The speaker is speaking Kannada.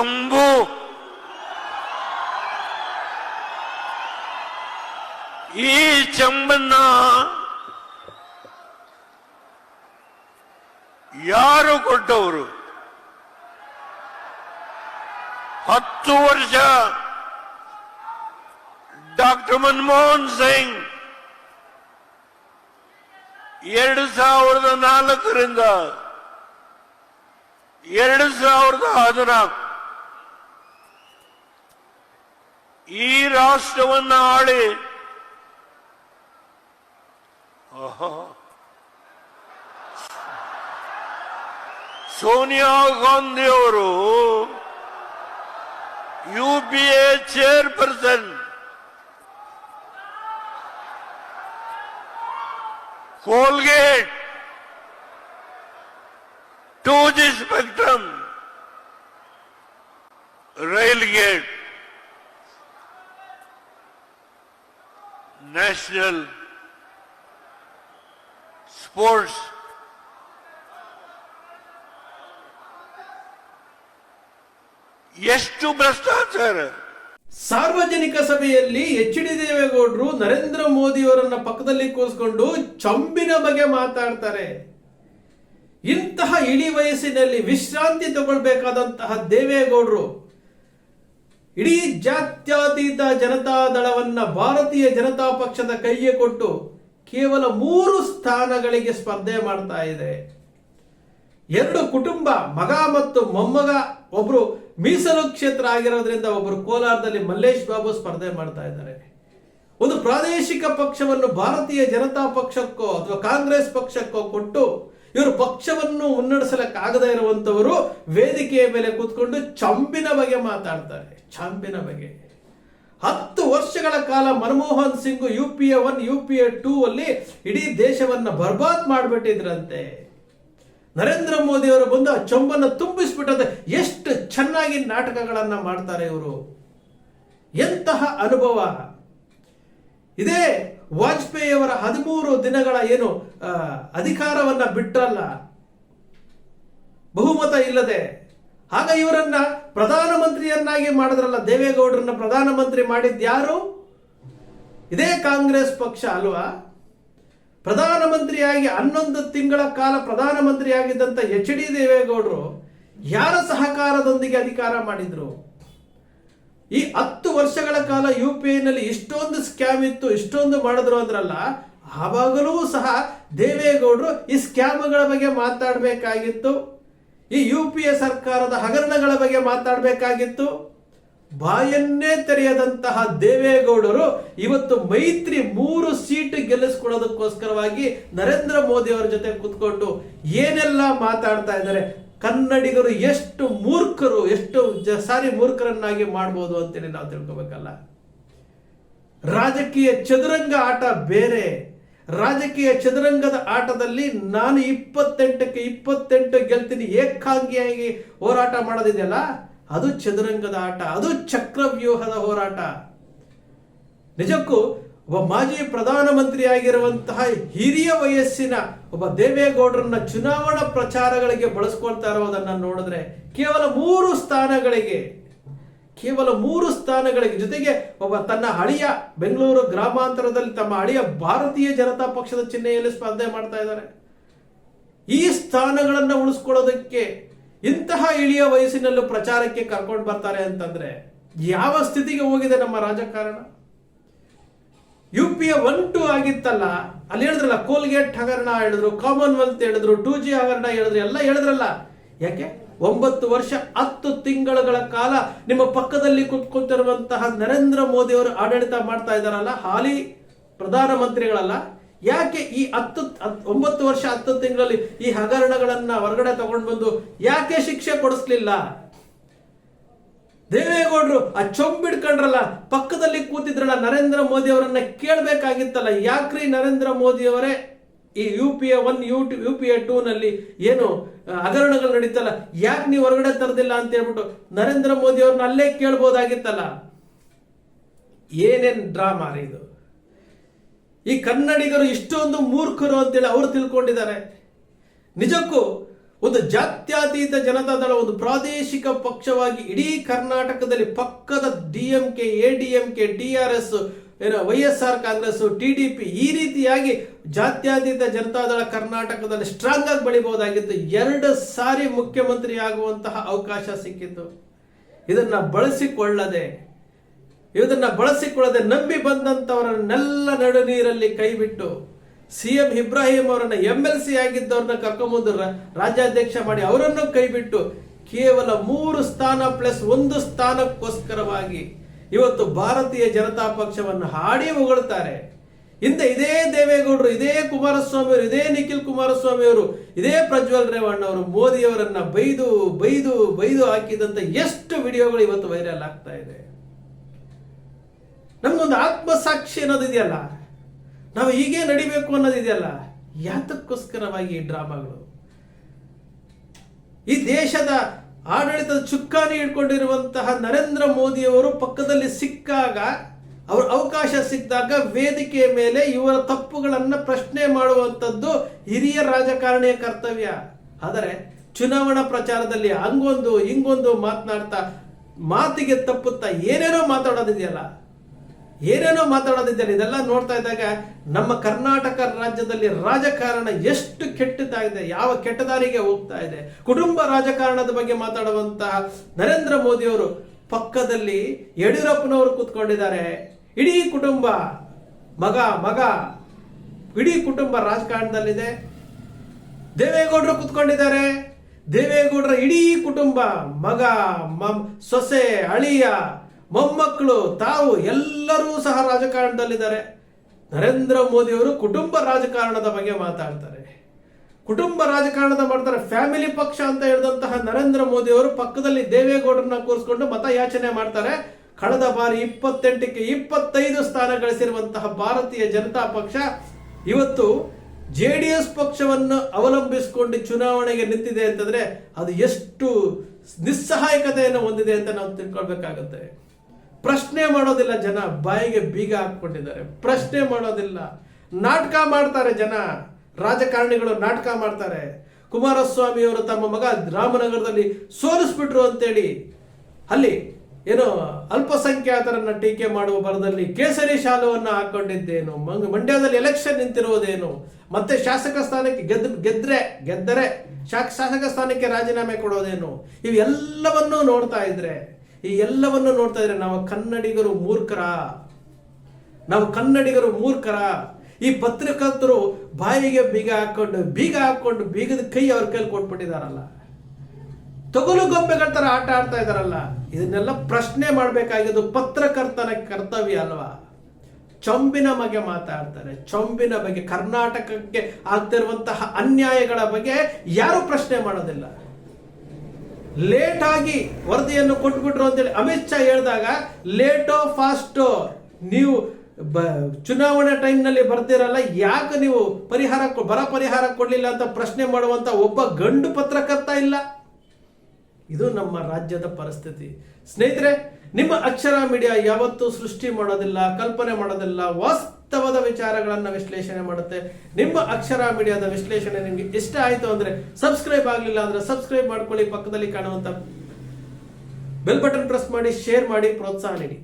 ಚಂಬು ಈ ಚಂಬನ್ನ ಯಾರು ಕೊಟ್ಟವರು ಹತ್ತು ವರ್ಷ ಡಾಕ್ಟರ್ ಮನಮೋಹನ್ ಸಿಂಗ್ ಎರಡು ಸಾವಿರದ ನಾಲ್ಕರಿಂದ ಎರಡು ಸಾವಿರದ ಹದಿನಾಲ್ಕು ಈ ರಾಷ್ಟ್ರವನ್ನ ಆಳಿ ಆಹಾ. ಸೋನಿಯಾ ಗಾಂಧಿ ಅವರು U P A chairperson Coalgate to the spectrum rail gate national sports ಎಷ್ಟು ಭ್ರಷ್ಟಾಚಾರ? ಸಾರ್ವಜನಿಕ ಸಭೆಯಲ್ಲಿ ಎಚ್ ಡಿ ದೇವೇಗೌಡರು ನರೇಂದ್ರ ಮೋದಿಯವರನ್ನ ಪಕ್ಕದಲ್ಲಿ ಕೂರಿಸ್ಕೊಂಡು ಚಂಬಿನ ಬಗ್ಗೆ ಮಾತಾಡ್ತಾರೆ. ಇಂತಹ ಇಳಿ ವಯಸ್ಸಿನಲ್ಲಿ ವಿಶ್ರಾಂತಿ ತಗೊಳ್ಬೇಕಾದಂತಹ ದೇವೇಗೌಡರು ಇಡೀ ಜಾತ್ಯತೀತ ಜನತಾ ದಳವನ್ನ ಭಾರತೀಯ ಜನತಾ ಪಕ್ಷದ ಕೈಗೆ ಕೊಟ್ಟು ಕೇವಲ ಮೂರು ಸ್ಥಾನಗಳಿಗೆ ಸ್ಪರ್ಧೆ ಮಾಡ್ತಾ ಇದೆ. ಎರಡು ಕುಟುಂಬ, ಮಗ ಮತ್ತು ಮೊಮ್ಮಗ, ಒಬ್ರು ಮೀಸಲು ಕ್ಷೇತ್ರ ಆಗಿರೋದ್ರಿಂದ ಒಬ್ರು ಕೋಲಾರದಲ್ಲಿ ಮಲ್ಲೇಶ್ ಬಾಬು ಸ್ಪರ್ಧೆ ಮಾಡ್ತಾ ಇದ್ದಾರೆ. ಒಂದು ಪ್ರಾದೇಶಿಕ ಪಕ್ಷವನ್ನು ಭಾರತೀಯ ಜನತಾ ಪಕ್ಷಕ್ಕೋ ಅಥವಾ ಕಾಂಗ್ರೆಸ್ ಪಕ್ಷಕ್ಕೋ ಕೊಟ್ಟು ಇವರು ಪಕ್ಷವನ್ನು ಮುನ್ನಡೆಸಲಕ್ಕಾಗದೇ ಇರುವಂತವರು ವೇದಿಕೆಯ ಮೇಲೆ ಕೂತ್ಕೊಂಡು ಚಂಪಿನ ಬಗ್ಗೆ ಮಾತಾಡ್ತಾರೆ. ಚಂಪಿನ ಬಗ್ಗೆ ಹತ್ತು ವರ್ಷಗಳ ಕಾಲ Manmohan Singh U P A one U P A two ಅಲ್ಲಿ ಇಡೀ ದೇಶವನ್ನ ಬರ್ಬಾದ್ ಮಾಡಿಬಿಟ್ಟಿದ್ರಂತೆ. ನರೇಂದ್ರ ಮೋದಿ ಅವರು ಬಂದು ಆ ಚೊಂಬನ್ನು ತುಂಬಿಸ್ಬಿಟ್ಟದೆ ಎಷ್ಟು ಚೆನ್ನಾಗಿ ನಾಟಕಗಳನ್ನು ಮಾಡ್ತಾರೆ ಇವರು. ಎಂತಹ ಅನುಭವ. ಇದೇ ವಾಜಪೇಯಿಯವರ ಹದಿಮೂರು ದಿನಗಳ ಏನು ಅಧಿಕಾರವನ್ನು ಬಿಟ್ರಲ್ಲ ಬಹುಮತ ಇಲ್ಲದೆ. ಆಗ ಇವರನ್ನ ಪ್ರಧಾನಮಂತ್ರಿಯನ್ನಾಗಿ ಮಾಡಿದ್ರಲ್ಲ, ದೇವೇಗೌಡರನ್ನ ಪ್ರಧಾನಮಂತ್ರಿ ಮಾಡಿದ್ಯಾರು ಇದೇ ಕಾಂಗ್ರೆಸ್ ಪಕ್ಷ ಅಲ್ವಾ? ಪ್ರಧಾನಮಂತ್ರಿಯಾಗಿ ಹನ್ನೊಂದು ತಿಂಗಳ ಕಾಲ ಪ್ರಧಾನಮಂತ್ರಿಯಾಗಿದ್ದಂಥ ಎಚ್ ಡಿ ದೇವೇಗೌಡರು ಯಾರ ಸಹಕಾರದೊಂದಿಗೆ ಅಧಿಕಾರ ಮಾಡಿದ್ರು? ಈ ಹತ್ತು ವರ್ಷಗಳ ಕಾಲ ಯು ಪಿ ಐನಲ್ಲಿ ಇಷ್ಟೊಂದು ಸ್ಕ್ಯಾಮ್ ಇತ್ತು, ಇಷ್ಟೊಂದು ಮಾಡಿದ್ರು ಅಂದ್ರಲ್ಲ, ಆವಾಗಲೂ ಸಹ ದೇವೇಗೌಡರು ಈ ಸ್ಕ್ಯಾಮ್ಗಳ ಬಗ್ಗೆ ಮಾತಾಡಬೇಕಾಗಿತ್ತು. ಈ ಯು ಪಿ ಎ ಸರ್ಕಾರದ ಹಗರಣಗಳ ಬಗ್ಗೆ ಮಾತಾಡಬೇಕಾಗಿತ್ತು. ಬಾಯನ್ನೇ ತೆರೆಯದಂತಹ ದೇವೇಗೌಡರು ಇವತ್ತು ಮೈತ್ರಿ ಮೂರು ಸೀಟ್ ಗೆಲ್ಲಿಸ್ಕೊಳ್ಳೋದಕ್ಕೋಸ್ಕರವಾಗಿ ನರೇಂದ್ರ ಮೋದಿ ಅವರ ಜೊತೆ ಕೂತ್ಕೊಂಡು ಏನೆಲ್ಲ ಮಾತಾಡ್ತಾ ಇದ್ದಾರೆ. ಕನ್ನಡಿಗರು ಎಷ್ಟು ಮೂರ್ಖರು, ಎಷ್ಟು ಸಾರಿ ಮೂರ್ಖರನ್ನಾಗಿ ಮಾಡ್ಬೋದು ಅಂತೇಳಿ ನಾವು ತಿಳ್ಕೋಬೇಕಲ್ಲ. ರಾಜಕೀಯ ಚದುರಂಗ ಆಟ ಬೇರೆ. ರಾಜಕೀಯ ಚದುರಂಗದ ಆಟದಲ್ಲಿ ನಾನು ಇಪ್ಪತ್ತೆಂಟಕ್ಕೆ ಇಪ್ಪತ್ತೆಂಟು ಗೆಲ್ತೀನಿ, ಏಕಾಂಗಿಯಾಗಿ ಹೋರಾಟ ಮಾಡೋದಿದೆಯಲ್ಲ, ಅದು ಚದುರಂಗದ ಆಟ, ಅದು ಚಕ್ರವ್ಯೂಹದ ಹೋರಾಟ. ನಿಜಕ್ಕೂ ಒಬ್ಬ ಮಾಜಿ ಪ್ರಧಾನಮಂತ್ರಿ ಆಗಿರುವಂತಹ ಹಿರಿಯ ವಯಸ್ಸಿನ ಒಬ್ಬ ದೇವೇಗೌಡರನ್ನ ಚುನಾವಣಾ ಪ್ರಚಾರಗಳಿಗೆ ಬಳಸ್ಕೊಳ್ತಾ ಇರೋದನ್ನ ನೋಡಿದ್ರೆ ಕೇವಲ ಮೂರು ಸ್ಥಾನಗಳಿಗೆ ಕೇವಲ ಮೂರು ಸ್ಥಾನಗಳಿಗೆ ಜೊತೆಗೆ ಒಬ್ಬ ತನ್ನ ಹಳೆಯ ಬೆಂಗಳೂರು ಗ್ರಾಮಾಂತರದಲ್ಲಿ ತಮ್ಮ ಹಳೆಯ ಭಾರತೀಯ ಜನತಾ ಪಕ್ಷದ ಚಿಹ್ನೆಯಲ್ಲಿ ಸ್ಪರ್ಧೆ ಮಾಡ್ತಾ ಇದ್ದಾರೆ. ಈ ಸ್ಥಾನಗಳನ್ನು ಉಳಿಸ್ಕೊಳ್ಳೋದಕ್ಕೆ ಇಂತಹ ಇಳಿಯ ವಯಸ್ಸಿನಲ್ಲೂ ಪ್ರಚಾರಕ್ಕೆ ಕರ್ಕೊಂಡು ಬರ್ತಾರೆ ಅಂತಂದ್ರೆ ಯಾವ ಸ್ಥಿತಿಗೆ ಹೋಗಿದೆ ನಮ್ಮ ರಾಜಕಾರಣ? U P A one two ಆಗಿತ್ತಲ್ಲ, ಅಲ್ಲಿ ಹೇಳಿದ್ರಲ್ಲ, ಕೋಲ್ಗೇಟ್ ಹಗರಣ ಹೇಳಿದ್ರು, ಕಾಮನ್ವೆಲ್ತ್ ಹೇಳಿದ್ರು, ಟೂ ಜಿ ಹಗರಣ ಹೇಳಿದ್ರು, ಎಲ್ಲ ಹೇಳಿದ್ರಲ್ಲ. ಯಾಕೆ? ಒಂಬತ್ತು ವರ್ಷ, ಹತ್ತು ತಿಂಗಳುಗಳ ಕಾಲ ನಿಮ್ಮ ಪಕ್ಕದಲ್ಲಿ ಕುತ್ಕೊತಿರುವಂತಹ ನರೇಂದ್ರ ಮೋದಿ ಅವರು ಆಡಳಿತ ಮಾಡ್ತಾ ಇದ್ದಾರಲ್ಲ, ಹಾಲಿ ಪ್ರಧಾನಮಂತ್ರಿಗಳಲ್ಲ, ಯಾಕೆ ಈ ಹತ್ತು, ಹತ್- ಒಂಬತ್ತು ವರ್ಷ, ಹತ್ತು ತಿಂಗಳಲ್ಲಿ ಈ ಹಗರಣಗಳನ್ನ ಹೊರಗಡೆ ತಗೊಂಡು ಬಂದು ಯಾಕೆ ಶಿಕ್ಷೆ ಕೊಡಿಸ್ಲಿಲ್ಲ? ದೇವೇಗೌಡರು ಆ ಚೊಂಬಿಡ್ಕೊಂಡ್ರಲ್ಲ ಪಕ್ಕದಲ್ಲಿ ಕೂತಿದ್ರಲ್ಲ ನರೇಂದ್ರ ಮೋದಿ ಅವರನ್ನ ಕೇಳಬೇಕಾಗಿತ್ತಲ್ಲ, ಯಾಕ್ರಿ ನರೇಂದ್ರ ಮೋದಿ ಅವರೇ? ಈ U P A one U two U P A two ನಲ್ಲಿ ಏನು ಹಗರಣಗಳು ನಡೀತಲ್ಲ? ಯಾಕೆ ನೀವು ಹೊರಗಡೆ ತರದಿಲ್ಲ ಅಂತ ಹೇಳ್ಬಿಟ್ಟು ನರೇಂದ್ರ ಮೋದಿ ಅವ್ರನ್ನ ಅಲ್ಲೇ ಕೇಳ್ಬೋದಾಗಿತ್ತಲ್ಲ? ಏನೇನ್ ಡ್ರಾಮಾ ರೀ ಇದು? ಈ ಕನ್ನಡಿಗರು ಇಷ್ಟೊಂದು ಮೂರ್ಖರು ಅಂತೇಳಿ ಅವರು ತಿಳ್ಕೊಂಡಿದ್ದಾರೆ. ನಿಜಕ್ಕೂ ಒಂದು ಜಾತ್ಯತೀತ ಜನತಾದಳ ಒಂದು ಪ್ರಾದೇಶಿಕ ಪಕ್ಷವಾಗಿ ಇಡೀ ಕರ್ನಾಟಕದಲ್ಲಿ ಪಕ್ಕದ D M K A D M K T R S ಏನೋ, Y S R Congress T D P ಈ ರೀತಿಯಾಗಿ ಜಾತ್ಯತೀತ ಜನತಾದಳ ಕರ್ನಾಟಕದಲ್ಲಿ ಸ್ಟ್ರಾಂಗ್ ಆಗಿ ಬೆಳಿಬಹುದಾಗಿತ್ತು. ಎರಡು ಸಾರಿ ಮುಖ್ಯಮಂತ್ರಿ ಆಗುವಂತಹ ಅವಕಾಶ ಸಿಕ್ಕಿತ್ತು. ಇದನ್ನ ಬಳಸಿಕೊಳ್ಳದೆ ಇದನ್ನ ಬಳಸಿಕೊಳ್ಳದೆ ನಂಬಿ ಬಂದಂತವರನ್ನೆಲ್ಲ ನಡು ನೀರಲ್ಲಿ ಕೈಬಿಟ್ಟು ಸಿ ಎಂ ಇಬ್ರಾಹಿಂ ಅವರನ್ನ ಎಂ ಎಲ್ ಸಿ ಆಗಿದ್ದವ್ರನ್ನ ಕರ್ಕೊಂಬಂದು ರಾಜ್ಯಾಧ್ಯಕ್ಷ ಮಾಡಿ ಅವರನ್ನು ಕೈಬಿಟ್ಟು ಕೇವಲ ಮೂರು ಸ್ಥಾನ ಪ್ಲಸ್ ಒಂದು ಸ್ಥಾನಕ್ಕೋಸ್ಕರವಾಗಿ ಇವತ್ತು ಭಾರತೀಯ ಜನತಾ ಪಕ್ಷವನ್ನು ಹಾಡಿ ಹೊಗಳ್ತಾರೆ. ಹಿಂದೆ ಇದೇ ದೇವೇಗೌಡರು, ಇದೇ ಕುಮಾರಸ್ವಾಮಿ ಅವರು ಇದೇ ನಿಖಿಲ್ ಕುಮಾರಸ್ವಾಮಿ ಅವರು ಇದೇ ಪ್ರಜ್ವಲ್ ರೇವಣ್ಣ ಅವರು, ಮೋದಿಯವರನ್ನ ಬೈದು ಬೈದು ಬೈದು ಹಾಕಿದಂತ ಎಷ್ಟು ವಿಡಿಯೋಗಳು ಇವತ್ತು ವೈರಲ್ ಆಗ್ತಾ ಇದೆ. ನಮ್ಗೊಂದು ಆತ್ಮಸಾಕ್ಷಿ ಅನ್ನೋದು ಇದೆಯಲ್ಲ? ನಾವು ಹೀಗೆ ನಡಿಬೇಕು ಅನ್ನೋದಿದೆಯಲ್ಲ ಯಾತಕ್ಕೋಸ್ಕರವಾಗಿ ಈ ಡ್ರಾಮಾಗಳು? ಈ ದೇಶದ ಆಡಳಿತದ ಚುಕ್ಕಾನಿ ಇಟ್ಕೊಂಡಿರುವಂತಹ ನರೇಂದ್ರ ಮೋದಿಯವರು ಪಕ್ಕದಲ್ಲಿ ಸಿಕ್ಕಾಗ, ಅವ್ರ ಅವಕಾಶ ಸಿಕ್ಕಿದಾಗ ವೇದಿಕೆಯ ಮೇಲೆ ಇವರ ತಪ್ಪುಗಳನ್ನು ಪ್ರಶ್ನೆ ಮಾಡುವಂಥದ್ದು ಹಿರಿಯ ರಾಜಕಾರಣಿಯ ಕರ್ತವ್ಯ. ಆದರೆ ಚುನಾವಣಾ ಪ್ರಚಾರದಲ್ಲಿ ಹಂಗೊಂದು ಹಿಂಗೊಂದು ಮಾತನಾಡ್ತಾ, ಮಾತಿಗೆ ತಪ್ಪುತ್ತಾ ಏನೇನೋ ಮಾತಾಡೋದಿದೆಯಲ್ಲ. ಏನೇನೋ ಮಾತಾಡೋದಿದ್ದಾರೆ ಇದೆಲ್ಲ ನೋಡ್ತಾ ಇದ್ದಾಗ ನಮ್ಮ ಕರ್ನಾಟಕ ರಾಜ್ಯದಲ್ಲಿ ರಾಜಕಾರಣ ಎಷ್ಟು ಕೆಟ್ಟದಾಗಿದೆ, ಯಾವ ಕೆಟ್ಟದಾರಿಗೆ ಹೋಗ್ತಾ ಇದೆ. ಕುಟುಂಬ ರಾಜಕಾರಣದ ಬಗ್ಗೆ ಮಾತಾಡುವಂತಹ ನರೇಂದ್ರ ಮೋದಿ ಅವರು ಪಕ್ಕದಲ್ಲಿ ಯಡಿಯೂರಪ್ಪನವರು ಕೂತ್ಕೊಂಡಿದ್ದಾರೆ. ಇಡೀ ಕುಟುಂಬ, ಮಗ ಮಗ, ಇಡೀ ಕುಟುಂಬ ರಾಜಕಾರಣದಲ್ಲಿದೆ. ದೇವೇಗೌಡರು ಕೂತ್ಕೊಂಡಿದ್ದಾರೆ. ದೇವೇಗೌಡರ ಇಡೀ ಕುಟುಂಬ, ಮಗ ಸೊಸೆ, ಅಳಿಯ ಮೊಮ್ಮಕ್ಕಳು, ತಾವು ಎಲ್ಲರೂ ಸಹ ರಾಜಕಾರಣದಲ್ಲಿದ್ದಾರೆ. ನರೇಂದ್ರ ಮೋದಿಯವರು ಕುಟುಂಬ ರಾಜಕಾರಣದ ಬಗ್ಗೆ ಮಾತಾಡ್ತಾರೆ. ಕುಟುಂಬ ರಾಜಕಾರಣದ ಮಾಡ್ತಾರೆ, ಫ್ಯಾಮಿಲಿ ಪಕ್ಷ ಅಂತ ಹೇಳಿದಂತಹ ನರೇಂದ್ರ ಮೋದಿ ಅವರು ಪಕ್ಕದಲ್ಲಿ ದೇವೇಗೌಡರನ್ನ ಕೂರಿಸ್ಕೊಂಡು ಮತಯಾಚನೆ ಮಾಡ್ತಾರೆ. ಕಳೆದ ಬಾರಿ ಇಪ್ಪತ್ತೆಂಟಕ್ಕೆ ಇಪ್ಪತ್ತೈದು ಸ್ಥಾನ ಗಳಿಸಿರುವಂತಹ ಭಾರತೀಯ ಜನತಾ ಪಕ್ಷ ಇವತ್ತು ಜೆ ಡಿ ಎಸ್ ಪಕ್ಷವನ್ನು ಅವಲಂಬಿಸಿಕೊಂಡು ಚುನಾವಣೆಗೆ ನಿಂತಿದೆ ಅಂತಂದ್ರೆ ಅದು ಎಷ್ಟು ನಿಸ್ಸಹಾಯಕತೆಯನ್ನು ಹೊಂದಿದೆ ಅಂತ ನಾವು ತಿಳ್ಕೊಳ್ಬೇಕಾಗುತ್ತೆ. ಪ್ರಶ್ನೆ ಮಾಡೋದಿಲ್ಲ ಜನ, ಬಾಯಿಗೆ ಬೀಗ ಹಾಕೊಂಡಿದ್ದಾರೆ ಪ್ರಶ್ನೆ ಮಾಡೋದಿಲ್ಲ. ನಾಟಕ ಮಾಡ್ತಾರೆ ಜನ, ರಾಜಕಾರಣಿಗಳು ನಾಟಕ ಮಾಡ್ತಾರೆ. ಕುಮಾರಸ್ವಾಮಿ ಅವರು ತಮ್ಮ ಮಗ ರಾಮನಗರದಲ್ಲಿ ಸೋಲಿಸ್ಬಿಟ್ರು ಅಂತೇಳಿ, ಅಲ್ಲಿ ಏನೋ ಅಲ್ಪಸಂಖ್ಯಾತರನ್ನ ಟೀಕೆ ಮಾಡುವ ಬರದಲ್ಲಿ ಕೇಸರಿ ಶಾಲವನ್ನು ಹಾಕೊಂಡಿದ್ದೇನು, ಮಂಗ ಮಂಡ್ಯದಲ್ಲಿ ಎಲೆಕ್ಷನ್ ನಿಂತಿರುವುದೇನು, ಮತ್ತೆ ಶಾಸಕ ಸ್ಥಾನಕ್ಕೆ ಗೆದ್ದ ಗೆದ್ರೆ, ಗೆದ್ದರೆ ಶಾಸಕ ಸ್ಥಾನಕ್ಕೆ ರಾಜೀನಾಮೆ ಕೊಡೋದೇನು, ಇವೆಲ್ಲವನ್ನೂ ನೋಡ್ತಾ ಇದ್ರೆ ಈ ಎಲ್ಲವನ್ನು ನೋಡ್ತಾ ಇದ್ರೆ ನಾವು ಕನ್ನಡಿಗರು ಮೂರ್ಖರ. ನಾವು ಕನ್ನಡಿಗರು ಮೂರ್ಖರ. ಈ ಪತ್ರಕರ್ತರು ಬಾಯಿಗೆ ಬೀಗ ಹಾಕೊಂಡು ಬೀಗ ಹಾಕೊಂಡು ಬೀಗದ ಕೈ ಅವ್ರ ಕೈಲಿ ಕೊಟ್ಬಿಟ್ಟಿದಾರಲ್ಲ. ತೊಗಲು ಗೊಂಬೆಗಳ ತರ ಆಟ ಆಡ್ತಾ ಇದಾರಲ್ಲ. ಇದನ್ನೆಲ್ಲ ಪ್ರಶ್ನೆ ಮಾಡಬೇಕಾಗಿದ್ದು ಪತ್ರಕರ್ತನ ಕರ್ತವ್ಯ ಅಲ್ವಾ? ಚೊಂಬಿನ ಬಗ್ಗೆ ಮಾತಾಡ್ತಾರೆ. ಚೊಂಬಿನ ಬಗ್ಗೆ, ಕರ್ನಾಟಕಕ್ಕೆ ಆಗ್ತಿರುವಂತಹ ಅನ್ಯಾಯಗಳ ಬಗ್ಗೆ ಯಾರು ಪ್ರಶ್ನೆ ಮಾಡೋದಿಲ್ಲ. ಲೇಟ್ ಆಗಿ ವರದಿಯನ್ನು ಕೊಟ್ಬಿಟ್ರು ಅಂತೇಳಿ ಅಮಿತ್ ಶಾ ಹೇಳಿದಾಗ, ಲೇಟೋ ಫಾಸ್ಟೋ, ನೀವು ಬ, ಚುನಾವಣೆ ಟೈಮ್ನಲ್ಲಿ ಬರ್ತಿರಲ್ಲ, ಯಾಕೆ ನೀವು ಪರಿಹಾರ ಬರ ಪರಿಹಾರ ಕೊಡಲಿಲ್ಲ ಅಂತ ಪ್ರಶ್ನೆ ಮಾಡುವಂತ ಒಬ್ಬ ಗಂಡು ಪತ್ರಕರ್ತ ಇಲ್ಲ? ಇದು ನಮ್ಮ ರಾಜ್ಯದ ಪರಿಸ್ಥಿತಿ. ಸ್ನೇಹಿತರೆ, ನಿಮ್ಮ ಅಕ್ಷರ ಮೀಡಿಯಾ ಯಾವತ್ತೂ ಸೃಷ್ಟಿ ಮಾಡೋದಿಲ್ಲ, ಕಲ್ಪನೆ ಮಾಡೋದಿಲ್ಲ ವಾಸ್ತವದ ವಿಚಾರಗಳನ್ನು ವಿಶ್ಲೇಷಣೆ ಮಾಡುತ್ತೆ. ನಿಮ್ಮ ಅಕ್ಷರ ಮೀಡಿಯಾದ ವಿಶ್ಲೇಷಣೆ ನಿಮಗೆ ಇಷ್ಟ ಆಯಿತು ಅಂದ್ರೆ ಸಬ್ಸ್ಕ್ರೈಬ್ ಆಗಲಿಲ್ಲ ಅಂದ್ರೆ ಸಬ್ಸ್ಕ್ರೈಬ್ ಮಾಡ್ಕೊಳ್ಳಿ ಪಕ್ಕದಲ್ಲಿ ಕಾಣುವಂತ ಬೆಲ್ ಬಟನ್ ಪ್ರೆಸ್ ಮಾಡಿ, ಶೇರ್ ಮಾಡಿ, ಪ್ರೋತ್ಸಾಹ ನೀಡಿ.